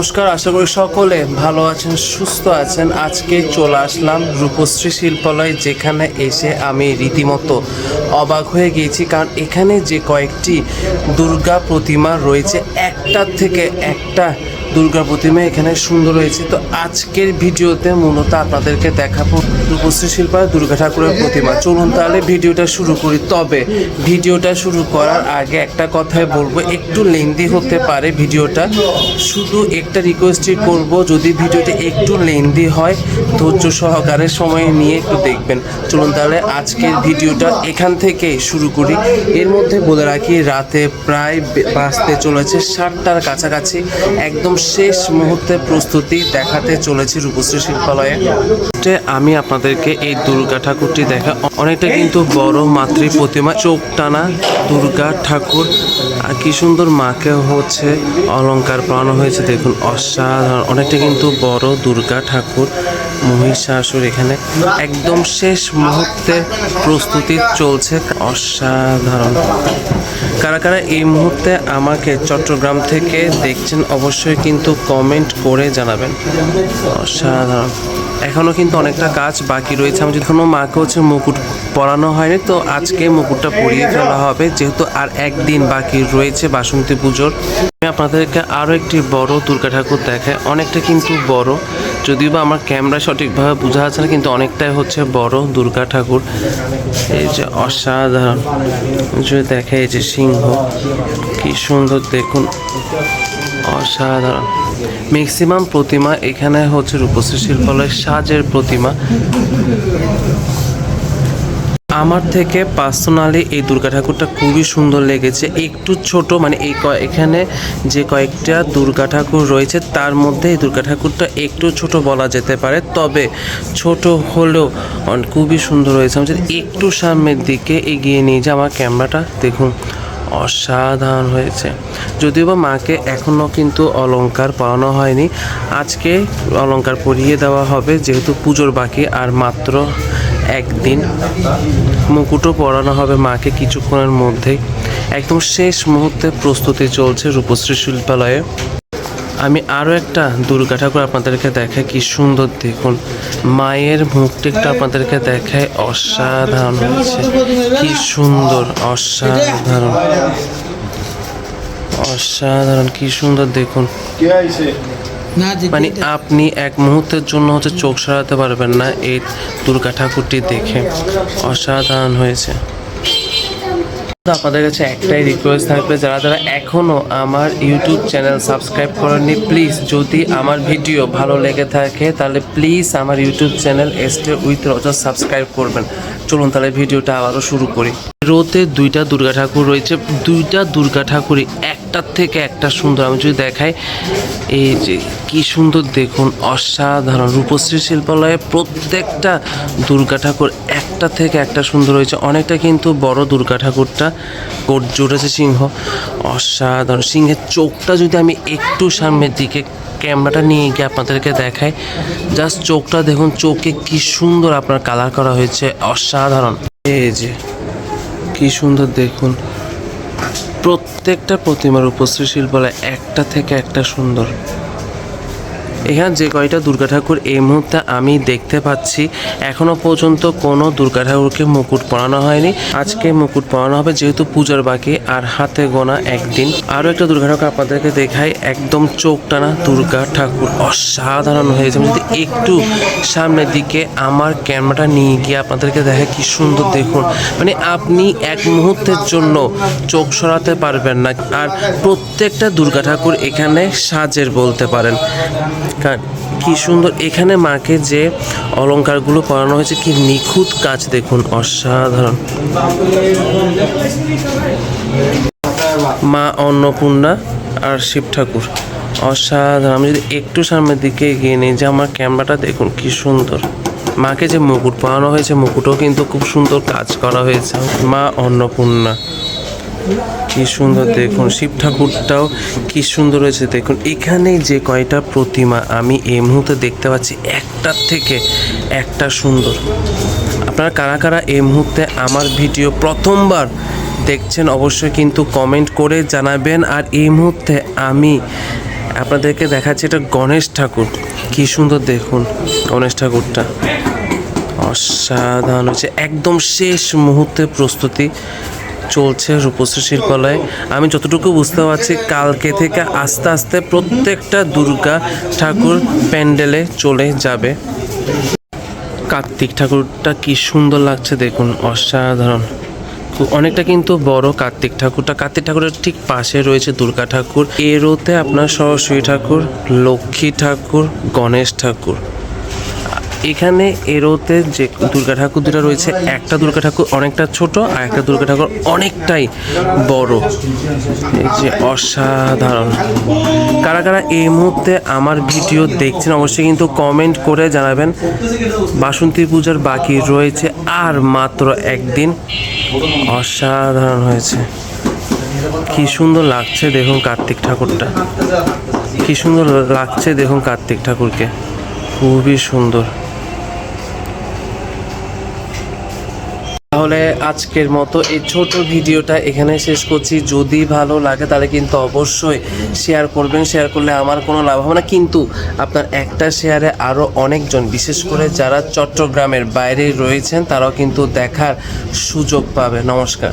নমস্কার, আশা করি সকলে ভালো আছেন, সুস্থ আছেন। আজকে চলে আসলাম রূপশ্রী শিল্পালয়, যেখানে এসে আমি রীতিমতো অবাক হয়ে গিয়েছি। কারণ এখানে যে কয়েকটি দুর্গা প্রতিমা রয়েছে, একটার থেকে একটা দুর্গা প্রতিমা এখানে সুন্দর হয়েছে। তো আজকের ভিডিওতে মূলত আপনাদেরকে দেখাবো রূপশ্রী শিল্পায় দুর্গা ঠাকুরের প্রতিমা। চলুন তাহলে ভিডিওটা শুরু করি। তবে ভিডিওটা শুরু করার আগে একটা কথাই বলব, একটু লেন্দি হতে পারে ভিডিওটা। শুধু একটা রিকোয়েস্টই করব, যদি ভিডিওটা একটু লেন্দি হয়, ধৈর্য সহকারে সময় নিয়ে একটু দেখবেন। চলুন তাহলে আজকের ভিডিওটা এখান থেকে শুরু করি। এর মধ্যে বলে রাখি, রাতে প্রায় বাঁচতে চলেছে, সাতটার কাছাকাছি, একদম শেষ মুহূর্তে প্রস্তুতি দেখাতে চলেছে রূপশ্রী শিল্পালয়ে। আমি আপনাদেরকে এই দুর্গা ঠাকুরটি দেখা। অনেকটা কিন্তু বড় মাতৃ প্রতিমা। চোখ টানা দুর্গা ঠাকুর। আর কি সুন্দর মাকে হচ্ছে অলংকার পরানো হয়েছে। দেখুন, অসাধারণ। অনেকটা কিন্তু বড় দুর্গা ঠাকুর মহিষাসুর এখানে। একদম শেষ মুহূর্তে প্রস্তুতি চলছে। অসাধারণ। কারা কারা এই মুহূর্তে আমাকে চট্টগ্রাম থেকে দেখছেন অবশ্যই কিন্তু কমেন্ট করে জানাবেন। অসাধারণ। এখনও কিন্তু অনেকটা কাজ বাকি রয়েছে। আমি যদি কোনো মাকে হচ্ছে মুকুট পরানো হয়নি, তো আজকে মুকুটটা পরিয়ে ফেলা হবে। যেহেতু আর একদিন বাকি রয়েছে বাসন্তী পুজোর। আমি আপনাদেরকে আরও একটি বড় দুর্গা ঠাকুর দেখায় অনেকটা কিন্তু বড়। যদিও বা আমার ক্যামেরা সঠিকভাবে বোঝা যাচ্ছে না, কিন্তু অনেকটাই হচ্ছে বড় দুর্গা ঠাকুর। এই যে অসাধারণ। যদি দেখে এই যে সিংহ, কি সুন্দর দেখুন। অসাধারণ। ম্যাক্সিমাম প্রতিমা এখানে হচ্ছে রূপশ্রী শিল্পালয় সাজের প্রতিমা। আমার থেকে পার্সোনালি এই দুর্গা ঠাকুরটা খুবই সুন্দর লেগেছে। একটু ছোট মানে এই এখানে যে কয়েকটা দুর্গা ঠাকুর রয়েছে, তার মধ্যে এই দুর্গা ঠাকুরটা একটু ছোট বলা যেতে পারে। তবে ছোট হলেও খুবই সুন্দর হয়েছে। আমি যদি একটু সামনের দিকে এগিয়ে নিয়ে যে আমার ক্যামেরাটা দেখুন, অসাধারণ হয়েছে। যদিও বা মাকে এখনও কিন্তু অলংকার পরানো হয়নি। আজকে অলংকার পরিয়ে দেওয়া হবে, যেহেতু পুজোর বাকি, আর মাত্র একদিন মুকুটও পরানো হবে মাকে কিছুক্ষণের মধ্যেই একদম শেষ মুহূর্তে প্রস্তুতি চলছে রূপশ্রী শিল্পালয়ে। আমি আরও একটা দুর্গা ঠাকুর আপনাদেরকে দেখাই, কি সুন্দর দেখুন। মায়ের মুখটা একটু আপনাদেরকে দেখায় অসাধারণ হয়েছে। কি সুন্দর, অসাধারণ। অসাধারণ, কি সুন্দর দেখুন। মানে আপনি এক মুহূর্তের জন্য হচ্ছে চোখ সরাতে পারবেন না এই দুর্গা ঠাকুরটি দেখে। অসাধারণ হয়েছে। আপনাদের কাছে একটাই রিকোয়েস্ট থাকবে, যারা যারা এখনও আমার ইউটিউব চ্যানেল সাবস্ক্রাইব করেননি প্লিজ যদি আমার ভিডিও ভালো লেগে থাকে, তাহলে প্লিজ আমার YouTube channel stay with Roja subscribe করবেন। চলুন তাহলে ভিডিওটা আবারও শুরু করি। রোতে দুইটা দুর্গা ঠাকুর রয়েছে, দুইটা দুর্গা ঠাকুরই একটার থেকে একটা সুন্দর। আমি যদি দেখাই, এই যে কি সুন্দর দেখুন, অসাধারণ রূপশ্রী শিল্পালয়ে প্রত্যেকটা দুর্গা ঠাকুর একটা থেকে একটা সুন্দর হয়েছে। অনেকটা কিন্তু বড় দুর্গা ঠাকুরটা গর্জে উঠেছে সিংহ। অসাধারণ। সিংহের চোখটা যদি আমি একটু সামনের দিকে ক্যামেরাটা নিয়ে গিয়ে আপনাদেরকে দেখাই জাস্ট চোখটা দেখুন, চোখে কি সুন্দর আপনার কালার করা হয়েছে, অসাধারণ। এই যে, কি সুন্দর দেখুন। প্রত্যেকটা প্রতিমার উপশ্রী শিল্পালয় একটা থেকে একটা সুন্দর। এখানে যে কয়টা দুর্গা ঠাকুর এই মুহূর্তে আমি দেখতে পাচ্ছি, এখনও পর্যন্ত কোনো দুর্গা ঠাকুরকে মুকুট পরানো হয়নি। আজকে মুকুট পরানো হবে যেহেতু পূজার বাকি আর হাতে গোনা একদিন। আরও একটা দুর্গা ঠাকুর আপনাদেরকে দেখাই, একদম চোখ টানা দুর্গা ঠাকুর অসাধারণ হয়েছে। আমি যদি একটু সামনের দিকে আমার ক্যামেরাটা নিয়ে গিয়ে আপনাদেরকে দেখা কি সুন্দর দেখুন। মানে আপনি এক মুহূর্তের জন্য চোখ সরাতে পারবেন না। আর প্রত্যেকটা দুর্গা ঠাকুর এখানে সাজের বলতে পারেন। কারণ কি সুন্দর। এখানে মাকে যে অলংকারগুলো পরানো হয়েছে, কি নিখুঁত কাজ দেখুন, অসাধারণ। মা অন্নপূর্ণা আর শিব ঠাকুর, অসাধারণ। আমি যদি একটু সামনের দিকে এগিয়ে নিই, যে আমার ক্যামেরাটা দেখুন, কি সুন্দর। মাকে যে মুকুট পরানো হয়েছে, মুকুটও কিন্তু খুব সুন্দর কাজ করা হয়েছে। মা অন্নপূর্ণা। কি সুন্দর, দেখুন শিব ঠাকুরটাও কি সুন্দর হয়েছে দেখুন। এখানে যে কয়টা প্রতিমা আমি এই মুহূর্তে দেখতে পাচ্ছি, একটার থেকে একটা সুন্দর। আপনারা কারা কারা এই মুহূর্তে আমার ভিডিও প্রথমবার দেখছেন, অবশ্যই কিন্তু কমেন্ট করে জানাবেন। আর এই মুহূর্তে আমি আপনাদেরকে দেখাচ্ছি এটা গণেশ ঠাকুর। কি সুন্দর, দেখুন গণেশ ঠাকুরটা। অসাধারণ হচ্ছে একদম শেষ মুহূর্তে প্রস্তুতি। চলছে রূপশ্রী শিল্পালয়ে। আমি যতটুকু বুঝতে পারছি, কালকে থেকে আস্তে আস্তে প্রত্যেকটা দুর্গা ঠাকুর প্যান্ডেলে চলে যাবে। কার্তিক ঠাকুরটা কি সুন্দর লাগছে দেখুন, অসাধারণ। অনেকটা কিন্তু বড় কার্তিক ঠাকুরটা। কার্তিক ঠাকুরের ঠিক পাশে রয়েছে দুর্গা ঠাকুর। এরোতে আপনার সরস্বতী ঠাকুর, লক্ষ্মী ঠাকুর, গণেশ ঠাকুর। এখানে এরোতে যে দুর্গা ঠাকুর দুটা রয়েছে, একটা দুর্গা ঠাকুর অনেকটা ছোট আর একটা দুর্গা ঠাকুর অনেকটাই বড়। এই যে অসাধারণ। কারা কারা এই মুহূর্তে আমার ভিডিও দেখছেন, অবশ্যই কিন্তু কমেন্ট করে জানাবেন। বাসন্তী পূজার বাকি রয়েছে আর মাত্র একদিন। অসাধারণ হয়েছে। কি সুন্দর লাগছে দেখুন কার্তিক ঠাকুরটা। কি সুন্দর লাগছে দেখুন কার্তিক ঠাকুরকে। খুবই সুন্দর। তাহলে আজকের মতো এই ছোট ভিডিওটা এখানে শেষ করছি। যদি ভালো লাগে তাহলে কিন্তু অবশ্যই শেয়ার করবেন। শেয়ার করলে আমার কোনো লাভ হবে না। কিন্তু আপনার একটা শেয়ারে আরও অনেকজন, বিশেষ করে যারা চট্টগ্রামের বাইরে রয়েছেন, তারাও কিন্তু দেখার সুযোগ পাবে। নমস্কার।